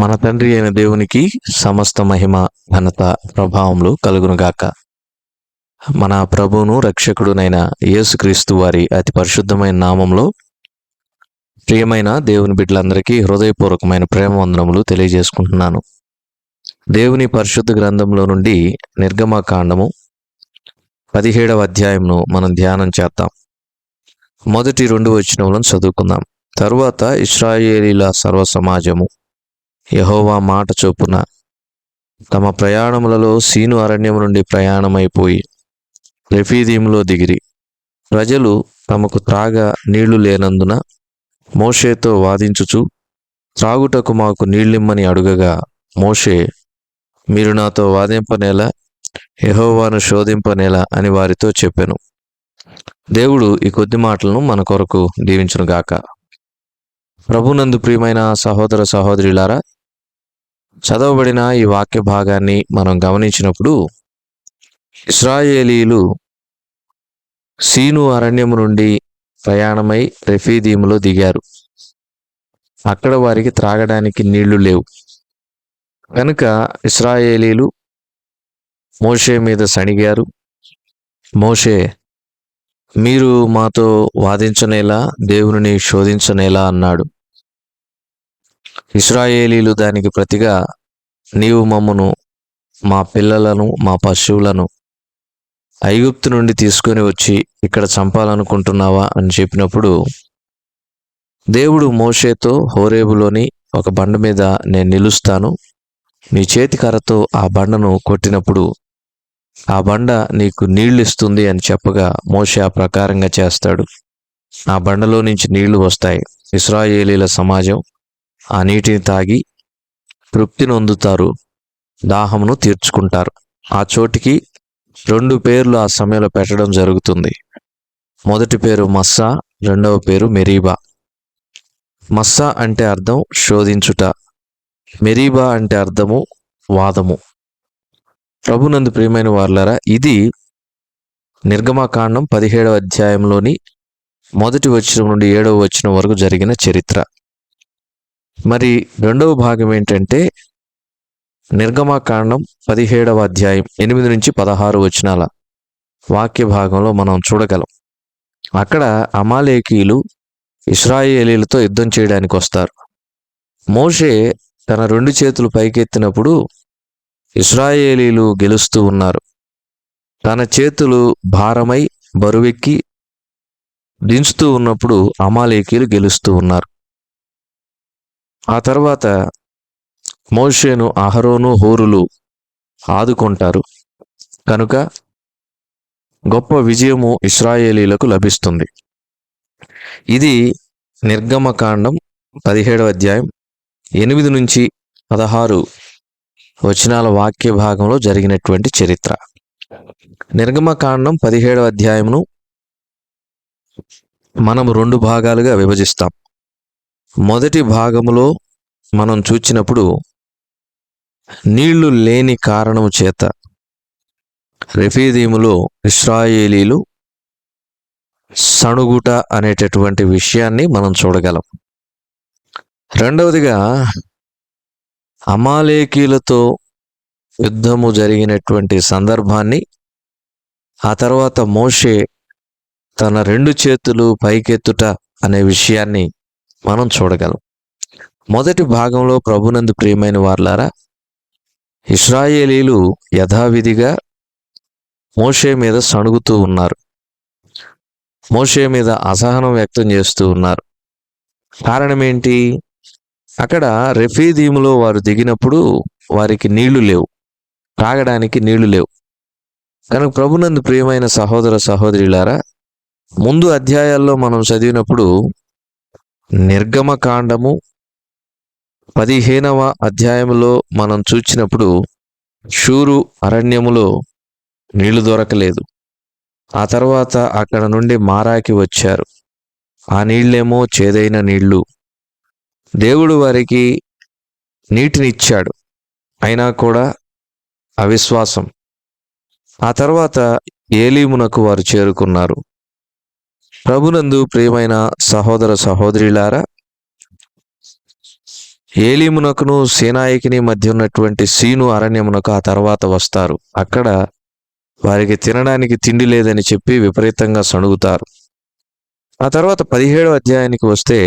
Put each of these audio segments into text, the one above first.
మన తండ్రి అయిన దేవునికి సమస్త మహిమ ఘనత ప్రభావములు కలుగునుగాక మన ప్రభువును రక్షకుడునైన యేసుక్రీస్తు వారి అతి పరిశుద్ధమైన నామంలో ప్రియమైన దేవుని బిడ్డలందరికీ హృదయపూర్వకమైన ప్రేమ వందనములు తెలియజేసుకుంటున్నాను. దేవుని పరిశుద్ధ గ్రంథంలో నుండి నిర్గమకాండము పదిహేడవ అధ్యాయంను మనం ధ్యానం చేద్దాం. మొదటి రెండు వచనములను చదువుకుందాం. తరువాత ఇస్రాయేలీల సర్వ సమాజము యహోవా మాట చొప్పున తమ ప్రయాణములలో సీను అరణ్యం నుండి ప్రయాణమైపోయి రెఫీదీంలో దిగిరి. ప్రజలు తమకు త్రాగ నీళ్ళు లేనందున మోషేతో వాదించుచు త్రాగుటకు మాకు నీళ్ళిమ్మని అడుగగా మోషే మీరు నాతో వాదింపనేలా యహోవాను శోధింపనేలా అని వారితో చెప్పాను. దేవుడు ఈ కొద్ది మాటలను మన కొరకు దీవించునుగాక. ప్రభునందు ప్రియమైన సహోదర సహోదరులారా చదవబడిన ఈ వాక్య భాగాన్ని మనం గమనించినప్పుడు ఇస్రాయేలీలు సీను అరణ్యము నుండి ప్రయాణమై రెఫీదీములో దిగారు. అక్కడ వారికి త్రాగడానికి నీళ్ళు లేవు. కనుక ఇస్రాయేలీలు మోషే మీద సణిగారు. మోషే మీరు మాతో వాదించనేలా? దేవుని శోధించనేలా? అన్నాడు. ఇస్రాయేలీలు దానికి ప్రతిగా నీవు మమ్మను మా పిల్లలను మా పశువులను ఐగుప్తు నుండి తీసుకొని వచ్చి ఇక్కడ చంపాలనుకుంటున్నావా అని చెప్పినప్పుడు దేవుడు మోషేతో హోరేబులోని ఒక బండ మీద నేను నిలుస్తాను. నీ చేతి కర్రతో ఆ బండను కొట్టినప్పుడు ఆ బండ నీకు నీళ్ళు ఇస్తుంది అని చెప్పగా మోషే ఆ ప్రకారంగా చేస్తాడు. ఆ బండలో నుంచి నీళ్ళు వస్తాయి. ఇస్రాయేలీల సమాజం ఆ నీటిని తాగి తృప్తి నొందుతారు దాహమును తీర్చుకుంటారు. ఆ చోటికి రెండు పేర్లు ఆ సమయంలో పెట్టడం జరుగుతుంది. మొదటి పేరు మస్సా రెండవ పేరు మెరీబా. మస్సా అంటే అర్థం శోధించుట మెరీబా అంటే అర్థము వాదము. ప్రభునందు ప్రియమైన వార్లరా ఇది నిర్గమకాండం పదిహేడవ అధ్యాయంలోని మొదటి వచనం నుండి ఏడవ వచనం వరకు జరిగిన చరిత్ర. మరి రెండవ భాగం ఏంటంటే నిర్గమాకాండం పదిహేడవ అధ్యాయం ఎనిమిది నుంచి పదహారు వచనాల వాక్య భాగంలో మనం చూడగలం. అక్కడ అమాలేకీలు ఇస్రాయేలీలతో యుద్ధం చేయడానికి వస్తారు. మోషే తన రెండు చేతులు పైకెత్తినప్పుడు ఇస్రాయేలీలు గెలుస్తూ ఉన్నారు. తన చేతులు భారమై బరువెక్కి దించుతూ ఉన్నప్పుడు అమాలేకీలు గెలుస్తూ ఉన్నారు. ఆ తర్వాత మోషేను అహరోను హోరులు ఆదుకుంటారు. కనుక గొప్ప విజయము ఇస్రాయేలీలకు లభిస్తుంది. ఇది నిర్గమకాండం పదిహేడవ అధ్యాయం ఎనిమిది నుంచి పదహారు వచనాల వాక్య భాగంలో జరిగినటువంటి చరిత్ర. నిర్గమకాండం పదిహేడవ అధ్యాయమును మనం రెండు భాగాలుగా విభజిస్తాం. మొదటి భాగములో మనం చూచినప్పుడు నీళ్ళు లేని కారణము చేత రెఫీదీములో ఇస్రాయేలీలు సణుగుట అనేటటువంటి విషయాన్ని మనం చూడగలం. రెండవదిగా అమాలేకీలతో యుద్ధము జరిగినటువంటి సందర్భాన్ని ఆ తర్వాత మోషే తన రెండు చేతులు పైకెత్తుట అనే విషయాన్ని మనం చూడగలం. మొదటి భాగంలో ప్రభునందు ప్రియమైన వార్లారా ఇస్రాయేలీలు యథావిధిగా మోషే మీద సణుగుతూ ఉన్నారు. మోషే మీద అసహనం వ్యక్తం చేస్తూ ఉన్నారు. కారణం ఏంటి అక్కడ రెఫీదీములో వారు దిగినప్పుడు వారికి నీళ్ళు లేవు. తాగడానికి నీళ్ళు లేవు. కనుక ప్రభునందు ప్రియమైన సహోదర సహోదరులారా ముందు అధ్యాయాల్లో మనం చదివినప్పుడు నిర్గమకాండము పదిహేనవ అధ్యాయంలో మనం చూచినప్పుడు షూరు అరణ్యములో నీళ్ళు దొరకలేదు. ఆ తర్వాత అక్కడ నుండి మారాకి వచ్చారు. ఆ నీళ్ళేమో చేదైన నీళ్ళు. దేవుడు వారికి నీటినిచ్చాడు. అయినా కూడా అవిశ్వాసం. ఆ తర్వాత ఏలీమునకు వారు చేరుకున్నారు. ప్రభునందు ప్రియమైన సహోదర సహోదరులారా ఏలీమునకును సీనాయికిని మధ్య ఉన్నటువంటి సీను అరణ్యమునకు ఆ తర్వాత వస్తారు. అక్కడ వారికి తినడానికి తిండి లేదని చెప్పి విపరీతంగా సణుగుతారు. ఆ తర్వాత పదిహేడవ అధ్యాయానికి వస్తే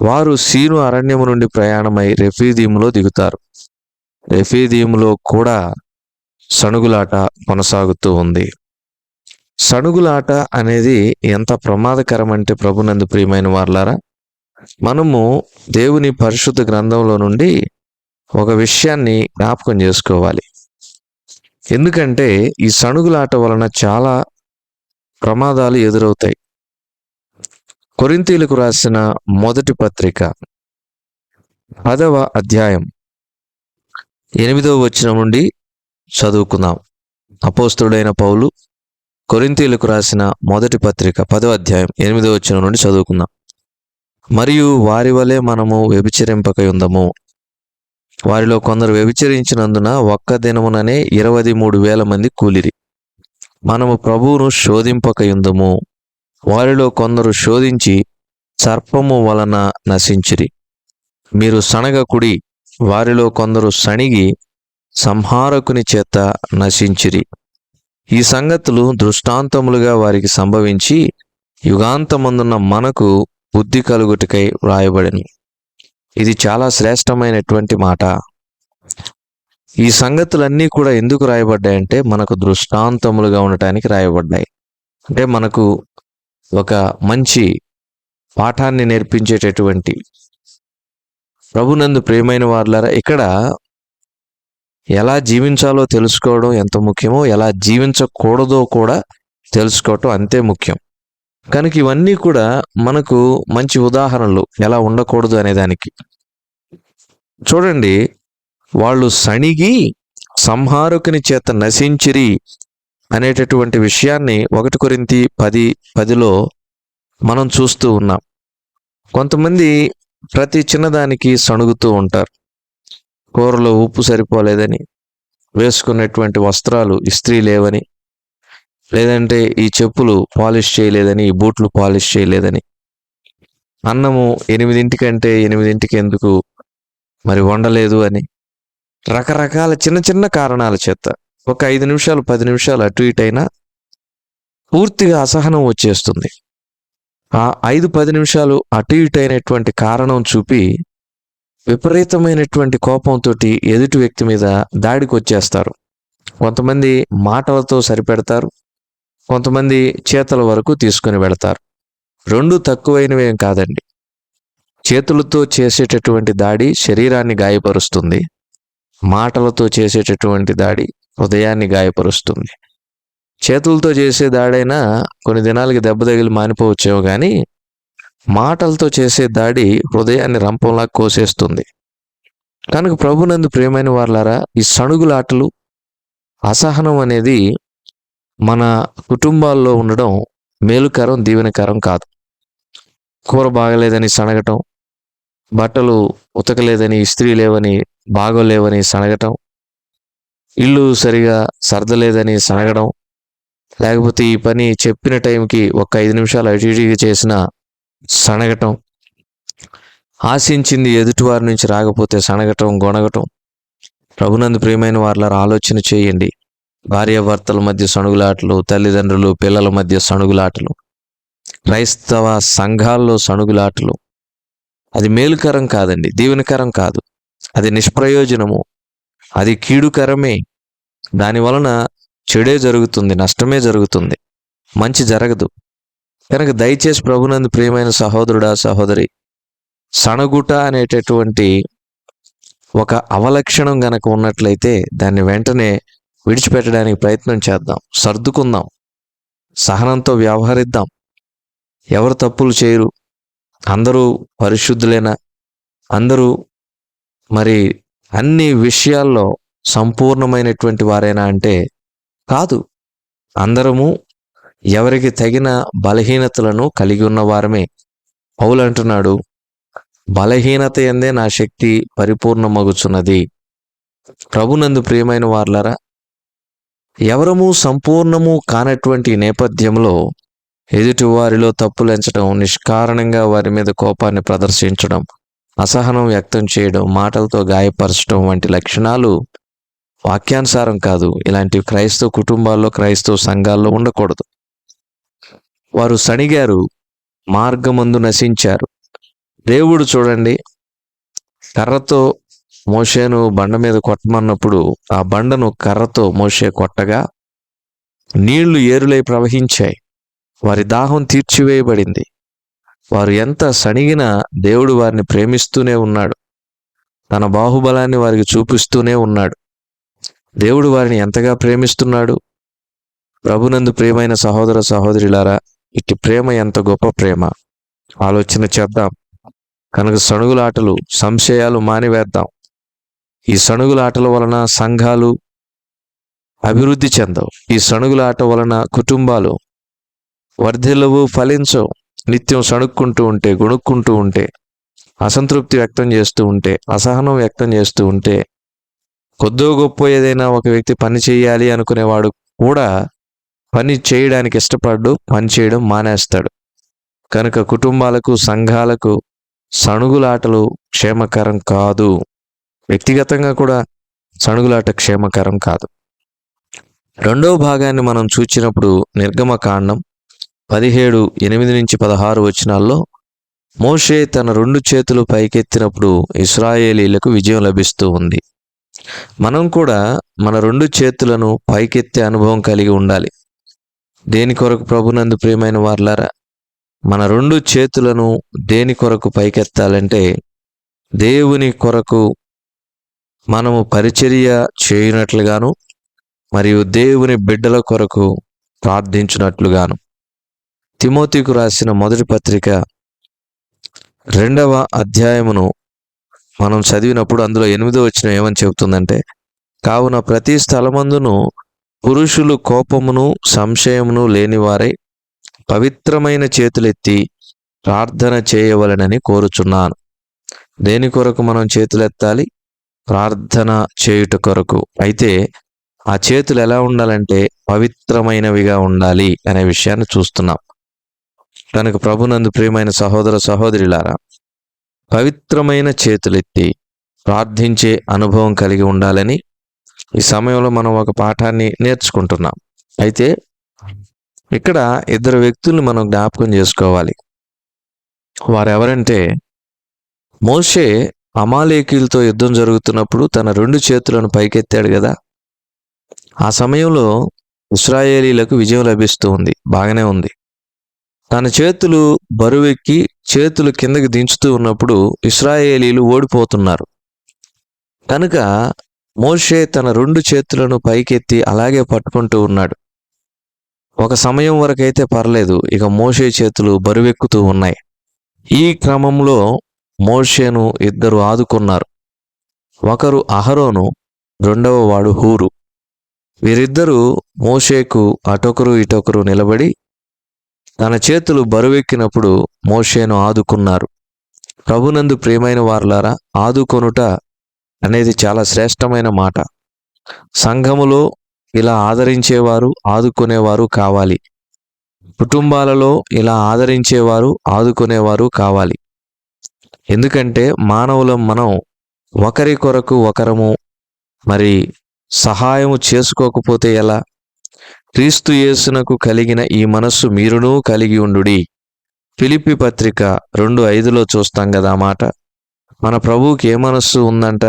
వారు సీను అరణ్యము నుండి ప్రయాణమై రెఫీదీములో దిగుతారు. రెఫీదీములో కూడా సణుగులాట కొనసాగుతూ ఉంది. సణుగులాట అనేది ఎంత ప్రమాదకరం అంటే ప్రభునందు ప్రియమైన వార్లారా మనము దేవుని పరిశుద్ధ గ్రంథంలో నుండి ఒక విషయాన్ని జ్ఞాపకం చేసుకోవాలి. ఎందుకంటే ఈ సణుగులాట వలన చాలా ప్రమాదాలు ఎదురవుతాయి. కొరింతీలకు రాసిన మొదటి పత్రిక పదవ అధ్యాయం ఎనిమిదవ వచ్చిన నుండి చదువుకుందాం. అపోస్తుడైన పౌలు కొరింతీలకు రాసిన మొదటి పత్రిక పదవ అధ్యాయం ఎనిమిదో వచ్చిన నుండి చదువుకుందాం. మరియు వారి వలె మనము వ్యభిచరింపక ఉందము. వారిలో కొందరు వ్యభిచరించినందున ఒక్క దినముననే ఇరవై మూడు వేల మంది కూలిరి. మనము ప్రభువును శోధింపక ఉందము. వారిలో కొందరు శోధించి సర్పము వలన నశించిరి. మీరు సనగకుడి వారిలో కొందరు సణిగి సంహారకుని చేత నశించిరి. ఈ సంగతులు దృష్టాంతములుగా వారికి సంభవించి యుగాంతమందున్న మనకు బుద్ధి కలుగుటకై వ్రాయబడిను ఇది చాలా శ్రేష్టమైనటువంటి మాట. ఈ సంగతులన్నీ కూడా ఎందుకు రాయబడ్డాయంటే మనకు దృష్టాంతములుగా ఉండటానికి రాయబడ్డాయి. అంటే మనకు ఒక మంచి పాఠాన్ని నేర్పించేటటువంటి ప్రభునందు ప్రియమైన వారులారా ఇక్కడ ఎలా జీవించాలో తెలుసుకోవడం ఎంత ముఖ్యమో ఎలా జీవించకూడదో కూడా తెలుసుకోవటం అంతే ముఖ్యం. కనుక ఇవన్నీ కూడా మనకు మంచి ఉదాహరణలు ఎలా ఉండకూడదు అనేదానికి చూడండి వాళ్ళు సణిగి సంహారకుని చేత నశించిరి అనేటటువంటి విషయాన్ని ఒకటి కొరింతి పది పదిలో మనం చూస్తూ ఉన్నాం. కొంతమంది ప్రతి చిన్నదానికి సణుగుతూ ఉంటారు. కూరలో ఉప్పు సరిపోలేదని వేసుకున్నటువంటి వస్త్రాలు ఇస్త్రీ లేవని లేదంటే ఈ చెప్పులు పాలిష్ చేయలేదని ఈ బూట్లు పాలిష్ చేయలేదని. అన్నము ఎనిమిదింటికంటే ఎనిమిదింటికి ఎందుకు మరి వండలేదు అని. రకరకాల చిన్న చిన్న కారణాల చేత ఒక ఐదు నిమిషాలు పది నిమిషాలు అటు ఇటు అయినా పూర్తిగా అసహనం వచ్చేస్తుంది. ఆ ఐదు పది నిమిషాలు అటు ఇటు అయినటువంటి కారణం చూపి విపరీతమైనటువంటి కోపంతో ఎదుటి వ్యక్తి మీద దాడికి వచ్చేస్తారు. కొంతమంది మాటలతో సరిపెడతారు. కొంతమంది చేతల వరకు తీసుకొని వెళతారు. రెండు తక్కువైనవేం కాదండి. చేతులతో చేసేటటువంటి దాడి శరీరాన్ని గాయపరుస్తుంది. మాటలతో చేసేటటువంటి దాడి హృదయాన్ని గాయపరుస్తుంది. చేతులతో చేసే దాడైనా కొన్ని దినాలకి దెబ్బ తగిలి మానిపోవచ్చేమో కానీ మాటలతో చేసే దాడి హృదయాన్ని రంపంలా కోసేస్తుంది. కనుక ప్రభునందు ప్రియమైన వార్లారా ఈ సణుగులాటలు అసహనం అనేది మన కుటుంబాల్లో ఉండడం మేలుకరం దీవెనకరం కాదు. కూర బాగలేదని సనగటం బట్టలు ఉతకలేదని ఇస్త్రీ లేవని బాగోలేవని సనగటం ఇల్లు సరిగా సర్దలేదని సనగడం లేకపోతే ఈ పని చెప్పిన టైంకి ఒక ఐదు నిమిషాలు అటు ఇటుగా చేసిన సనగటం ఆశించింది ఎదుటివారి నుంచి రాకపోతే సనగటం గొనగటం ప్రభునందు ప్రియమైన వారిలా ఆలోచన చేయండి. భార్యాభర్తల మధ్య సణుగులాటలు తల్లిదండ్రులు పిల్లల మధ్య సణుగులాటలు. క్రైస్తవ సంఘాల్లో సణుగులాటలు. అది మేలుకరం కాదండి దీవెనకరం కాదు. అది నిష్ప్రయోజనము. అది కీడుకరమే. దాని వలన చెడే జరుగుతుంది నష్టమే జరుగుతుంది. మంచి జరగదు. కనుక దయచేసి ప్రభునందు ప్రియమైన సహోదరుడా సహోదరి సణగుట అనేటటువంటి ఒక అవలక్షణం గనక ఉన్నట్లయితే దాన్ని వెంటనే విడిచిపెట్టడానికి ప్రయత్నం చేద్దాం. సర్దుకుందాం. సహనంతో వ్యవహరిద్దాం. ఎవరు తప్పులు చేయరు. అందరూ పరిశుద్ధులేనా? అందరూ మరి అన్ని విషయాల్లో సంపూర్ణమైనటువంటి వారేనా అంటే కాదు. అందరము ఎవరికి తగిన బలహీనతలను కలిగి ఉన్న వారమే పౌలు బలహీనత ఎందే నా శక్తి పరిపూర్ణమగుచున్నది. ప్రభునందు ప్రియమైన వార్లరా ఎవరము సంపూర్ణము కానటువంటి నేపథ్యంలో ఎదుటి వారిలో తప్పులెంచడం నిష్కారణంగా వారి మీద కోపాన్ని ప్రదర్శించడం అసహనం వ్యక్తం చేయడం మాటలతో గాయపరచడం వంటి లక్షణాలు వాక్యానుసారం కాదు. ఇలాంటి క్రైస్తవ కుటుంబాల్లో క్రైస్తవ సంఘాల్లో ఉండకూడదు. వారు సణిగారు మార్గమందు నశించారు. దేవుడు చూడండి కర్రతో మోషేను బండ మీద కొట్టమన్నప్పుడు ఆ బండను కర్రతో మోషే కొట్టగా నీళ్ళు ఏరులై ప్రవహించాయి. వారి దాహం తీర్చివేయబడింది. వారు ఎంత సణిగినా దేవుడు వారిని ప్రేమిస్తూనే ఉన్నాడు. తన బాహుబలాన్ని వారికి చూపిస్తూనే ఉన్నాడు. దేవుడు వారిని ఎంతగా ప్రేమిస్తున్నాడు? ప్రభునందు ప్రేమైన సహోదర సహోదరులారా ఇట్టి ప్రేమ ఎంత గొప్ప ప్రేమ. ఆలోచన చేద్దాం. కనుక సణుగులాటలు సంశయాలు మానివేద్దాం. ఈ సణుగులాటల వలన సంఘాలు అభివృద్ధి చెందవు. ఈ సణుగులాట వలన కుటుంబాలు వర్ధిల్లవు ఫలించవు. నిత్యం సణుక్కుంటూ ఉంటే గుణుక్కుంటూ ఉంటే అసంతృప్తి వ్యక్తం చేస్తూ ఉంటే అసహనం వ్యక్తం చేస్తూ ఉంటే కొద్దో గొప్ప ఏదైనా ఒక వ్యక్తి పని చేయాలి అనుకునేవాడు కూడా పని చేయడానికి ఇష్టపడ్డు పని చేయడం మానేస్తాడు. కనుక కుటుంబాలకు సంఘాలకు సణుగులాటలు క్షేమకరం కాదు. వ్యక్తిగతంగా కూడా సణుగులాట క్షేమకరం కాదు. రెండవ భాగాన్ని మనం చూచినప్పుడు నిర్గమకాండం పదిహేడు ఎనిమిది నుంచి పదహారు వచనాల్లో మోషే తన రెండు చేతులు పైకెత్తినప్పుడు ఇస్రాయేలీలకు విజయం లభిస్తూ ఉంది. మనం కూడా మన రెండు చేతులను పైకెత్తే అనుభవం కలిగి ఉండాలి. దేని కొరకు ప్రభునందు ప్రియమైన వార్లారా మన రెండు చేతులను దేని కొరకు పైకెత్తాలంటే దేవుని కొరకు మనము పరిచర్య చేయనట్లుగాను మరియు దేవుని బిడ్డల కొరకు ప్రార్థించినట్లుగాను. తిమోతికు రాసిన మొదటి పత్రిక రెండవ అధ్యాయమును మనం చదివినప్పుడు అందులో ఎనిమిదో వచ్చిన ఏమని చెబుతుందంటే కావున ప్రతి స్థలమందును పురుషులు కోపమును సంశయమును లేనివారై పవిత్రమైన చేతులెత్తి ప్రార్థన చేయవలనని కోరుచున్నాను. దేని కొరకు మనం చేతులెత్తాలి? ప్రార్థన చేయుట కొరకు. అయితే ఆ చేతులు ఎలా ఉండాలంటే పవిత్రమైనవిగా ఉండాలి అనే విషయాన్ని చూస్తున్నాం. కనుక ప్రభునందు ప్రియమైన సహోదర సహోదరులారా పవిత్రమైన చేతులెత్తి ప్రార్థించే అనుభవం కలిగి ఉండాలని ఈ సమయంలో మనం ఒక పాఠాన్ని నేర్చుకుంటున్నాం. అయితే ఇక్కడ ఇద్దరు వ్యక్తుల్ని మనం జ్ఞాపకం చేసుకోవాలి. వారెవరంటే మోషే అమాలేకీలతో యుద్ధం జరుగుతున్నప్పుడు తన రెండు చేతులను పైకెత్తాడు కదా. ఆ సమయంలో ఇస్రాయేలీలకు విజయం లభిస్తూ ఉంది. బాగానే ఉంది. తన చేతులు బరువెక్కి చేతులు కిందకి దించుతూ ఉన్నప్పుడు ఇస్రాయేలీలు ఓడిపోతున్నారు. కనుక మోషే తన రెండు చేతులను పైకెత్తి అలాగే పట్టుకుంటూ ఉన్నాడు. ఒక సమయం వరకైతే పర్లేదు ఇక మోషే చేతులు బరువెక్కుతూ ఉన్నాయి. ఈ క్రమంలో మోషేను ఇద్దరు ఆదుకున్నారు. ఒకరు అహరోను రెండవ వాడు హూరు. వీరిద్దరూ మోషేకు అటొకరు ఇటొకరు నిలబడి తన చేతులు బరువెక్కినప్పుడు మోషేను ఆదుకున్నారు. ప్రభునందు ప్రియమైన వార్లారా ఆదుకొనుట అనేది చాలా శ్రేష్టమైన మాట. సంఘములో ఇలా ఆదరించేవారు ఆదుకునేవారు కావాలి. కుటుంబాలలో ఇలా ఆదరించేవారు ఆదుకునేవారు కావాలి. ఎందుకంటే మానవులం మనం ఒకరి కొరకు ఒకరము మరి సహాయము చేసుకోకపోతే ఎలా? క్రీస్తు యేసునకు కలిగిన ఈ మనస్సు మీరునూ కలిగి ఉండుడి. ఫిలిపి పత్రిక రెండు ఐదులో చూస్తాం కదా మాట. మన ప్రభువుకి ఏ మనస్సు ఉందంట?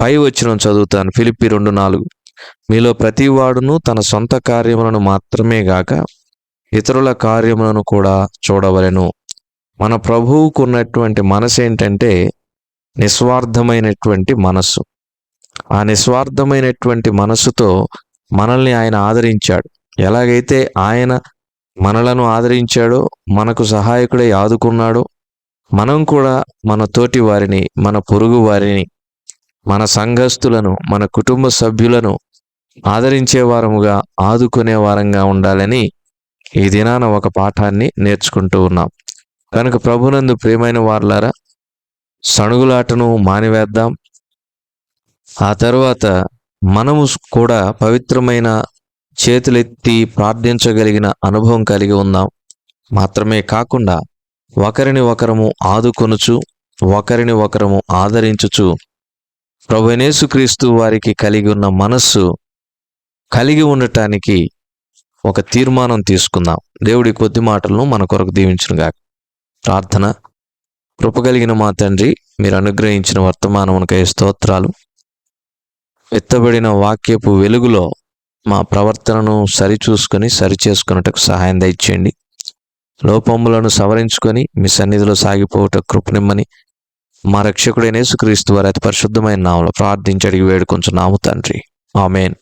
పై వచ్చిన చదువుతాను ఫిలిప్పి రెండు నాలుగు. మీలో ప్రతివాడును తన సొంత కార్యములను మాత్రమే గాక ఇతరుల కార్యములను కూడా చూడవలెను. మన ప్రభువుకు ఉన్నటువంటి మనసు ఏంటంటే నిస్వార్థమైనటువంటి మనస్సు. ఆ నిస్వార్థమైనటువంటి మనస్సుతో మనల్ని ఆయన ఆదరించాడు. ఎలాగైతే ఆయన మనలను ఆదరించాడో మనకు సహాయకుడై ఆదుకున్నాడో మనం కూడా మన తోటి వారిని మన పొరుగు వారిని మన సంఘస్థులను మన కుటుంబ సభ్యులను ఆదరించే వారముగా ఆదుకునే వారంగా ఉండాలని ఈ దినాన ఒక పాఠాన్ని నేర్చుకుంటూ ఉన్నాం. కనుక ప్రభునందు ప్రియమైన వార్లారా సణుగులాటను మానివేద్దాం. ఆ తరువాత మనము కూడా పవిత్రమైన చేతులెత్తి ప్రార్థించగలిగిన అనుభవం కలిగి ఉందాం. మాత్రమే కాకుండా ఒకరిని ఒకరము ఆదుకొనుచు ఒకరిని ఒకరము ఆదరించుచు ప్రభునేసుక్రీస్తు వారికి కలిగి ఉన్న మనస్సు కలిగి ఉండటానికి ఒక తీర్మానం తీసుకుందాం. దేవుడి కొద్ది మాటలను మన కొరకు దీవించునుగా ప్రార్థన. కృపగలిగిన మా తండ్రి మీరు అనుగ్రహించిన వర్తమానమునకై స్తోత్రాలు? ఎత్తబడిన వాక్యపు వెలుగులో మా ప్రవర్తనను సరిచూసుకొని సరిచేసుకున్నట్టుకు సహాయం దయచేయండి. లోపములను సవరించుకొని మీ సన్నిధిలో సాగిపోవుట కృపనిమ్మని మా రక్షకుడైన యేసుక్రీస్తు వారి అతి పరిశుద్ధమైన నామలో ప్రార్థించి వేడుకొంచున్నాము తండ్రి. ఆమెన్.